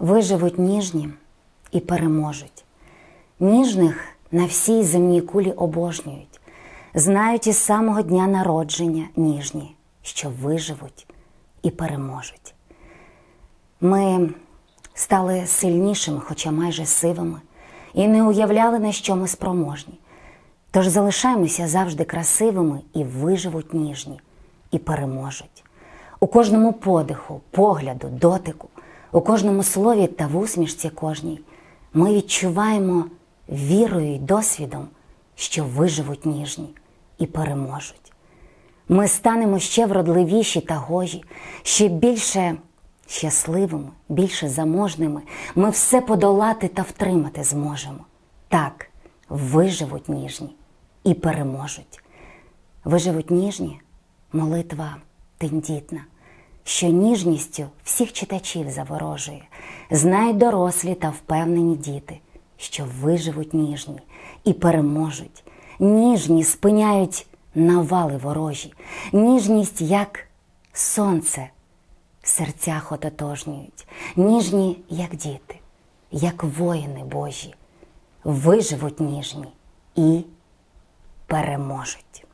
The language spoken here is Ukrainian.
виживуть ніжні і переможуть. Ніжних на всій земній кулі обожнюють, знають із самого дня народження ніжні, що виживуть і переможуть. Ми стали сильнішими, хоча майже сивими, і не уявляли, на що ми спроможні. Тож залишаємося завжди красивими і виживуть ніжні, і переможуть. У кожному подиху, погляду, дотику, у кожному слові та в усмішці кожній ми відчуваємо вірою й досвідом, що виживуть ніжні і переможуть. Ми станемо ще вродливіші та гожі, ще більше щасливими, більше заможними. Ми все подолати та втримати зможемо. Так, виживуть ніжні і переможуть. Виживуть ніжні молитва тендітна, що ніжністю всіх читачів заворожує, знають дорослі та впевнені діти, що виживуть ніжні і переможуть. Ніжні спиняють навали ворожі, ніжність, як сонце, в серцях ототожнюють, ніжні, як діти, як воїни Божі, виживуть ніжні і переможуть.